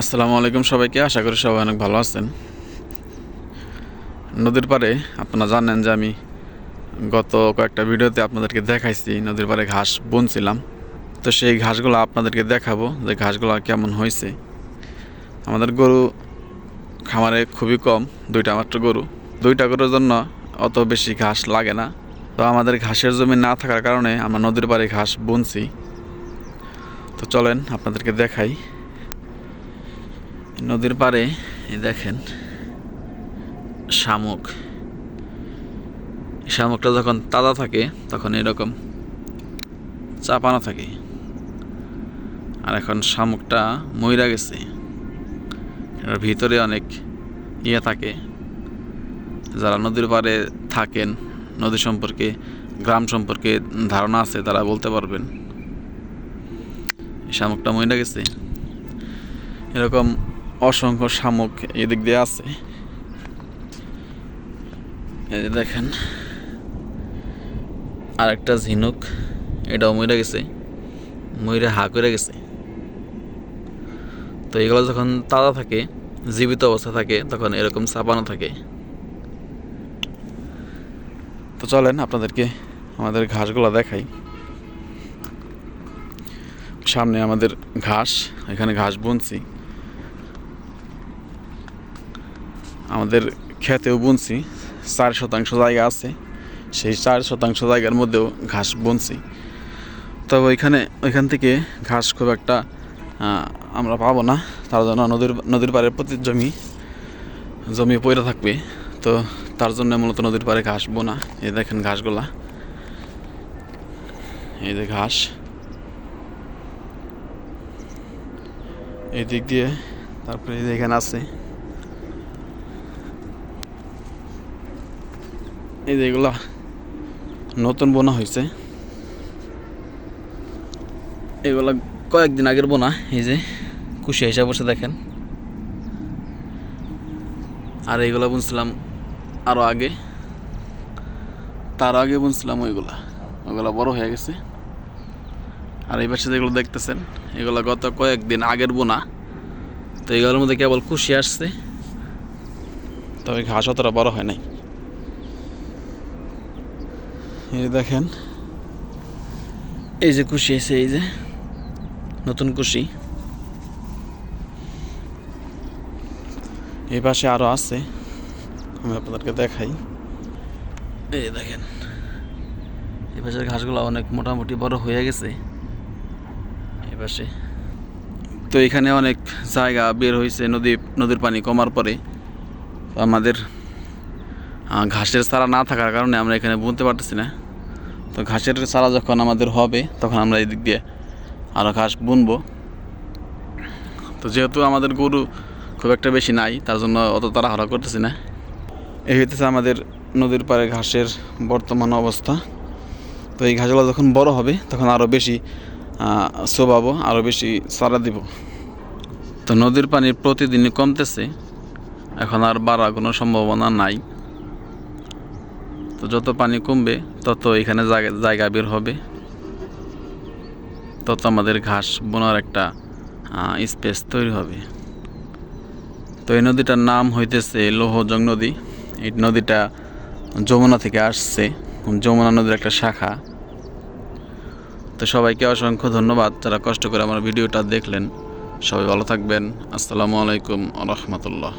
আসসালামু আলাইকুম সবাইকে। আশা করি সবাই অনেক ভালো আছেন। নদীর পাড়ে আপনারা জানেন যে আমি গত কয়েকটা ভিডিওতে আপনাদেরকে দেখাইছি, নদীর পাড়ে ঘাস বুনছিলাম। তো সেই ঘাসগুলো আপনাদেরকে দেখাবো যে ঘাসগুলো কেমন হয়েছে। আমাদের গরু খামারে খুবই কম, দুইটা মাত্র গরু। দুইটা গরুর জন্য অত বেশি ঘাস লাগে না। তো আমাদের ঘাসের জমি না থাকার কারণে আমরা নদীর পাড়ে ঘাস বুনছি। তো চলেন আপনাদেরকে দেখাই। নদীর পাড়ে দেখেন, শামুক। শামুকটা যখন তাজা থাকে, তখন এরকম চাপানো থাকে। আর এখন শামুকটা মইরা গেছে। এটার ভিতরে অনেক ইয়ে থাকে। যারা নদীর পাড়ে থাকেন, নদী সম্পর্কে, গ্রাম সম্পর্কে ধারণা আছে, তারা বলতে পারবেন। শামুকটা মইরা গেছে। এরকম অসংখ্য শামুক এদিক দিয়ে আছে। দেখেন আর একটা ঝিনুক, এটাও মরে গেছে ময়ূরে হা করে গেছে। তো এগুলো যখন তাজা থাকে, জীবিত অবস্থা থাকে, তখন এরকম চাপানো থাকে। তো চলেন আপনাদেরকে আমাদের ঘাসগুলো দেখাই। সামনে আমাদের ঘাস, এখানে ঘাস বুনছি। আমাদের খেতেও বুনছি। চার শতাংশ জায়গা আছে। সেই চার শতাংশ জায়গার মধ্যেও ঘাস বুনছি। তবে ওইখানে, ওইখান থেকে ঘাস খুব একটা আমরা পাবো না। তার জন্য নদীর নদীর পাড়ের প্রতি জমি জমি পড়ে থাকবে। তো তার জন্য মূলত নদীর পাড়ে ঘাস বোনা। এই দেখেন ঘাসগুলা। এই যে ঘাস। এই দিক দিয়ে তারপরে এখানে আছে এই যে এগুলা নতুন বোনা হয়েছে। এগুলা কয়েকদিন আগের বোনা, এই যে কুশি হিসাব বসে দেখেন। আর এইগুলা বুনছিলাম আরও আগে। তার আগে বুনছিলাম ওইগুলা। ওইগুলা বড় হয়ে গেছে। আর এই পাশে যেগুলো দেখতেছেন, এগুলা গত কয়েকদিন আগের বোনা। তো এগুলোর মধ্যে কেবল কুশি আসছে। তবে ঘাস অতটা বড় হয় নাই। এই দেখেন। এই যে কুশি এসে এই যে নতুন কুশি। এই পাশে আরও আছে, আমি আপনাদেরকে দেখাই। এই দেখেন, এই পাশের ঘাসগুলো অনেক মোটামুটি বড় হয়ে গেছে। এই পাশে। তো এখানে অনেক জায়গা বের হয়েছে, নদী, নদীর পানি কমার পরে। আমাদের ঘাসের চারা না থাকার কারণে আমরা এখানে বুনতে পারতেছি না। তো ঘাসের চারা যখন আমাদের হবে, তখন আমরা এই দিক দিয়ে আরও ঘাস বুনবো। তো যেহেতু আমাদের গরু খুব একটা বেশি নাই, তার জন্য অত তাড়াহাড়া করতেছি না। এই হইতেছে আমাদের নদীর পাড়ে ঘাসের বর্তমান অবস্থা। তো এই ঘাসগুলো যখন বড় হবে, তখন আরও বেশি শোভাবো আরও বেশি চারা দিব। তো নদীর পানি প্রতিদিনই কমতেছে, এখন আর বাড়ার কোনো সম্ভাবনা নাই। তো যত পানি কমবে, তত এখানে জায়গা বের হবে। তত আমাদের ঘাস বোনার একটা স্পেস তৈরি হবে। তো এই নদীটার নাম হইতেছে লোহজং নদী। এই নদীটা যমুনা থেকে আসছে, যমুনা নদীর একটা শাখা। তো সবাইকে অসংখ্য ধন্যবাদ যারা কষ্ট করে আমার ভিডিওটা দেখলেন। সবাই ভালো থাকবেন। আসসালামু আলাইকুম রহমতুল্লাহ।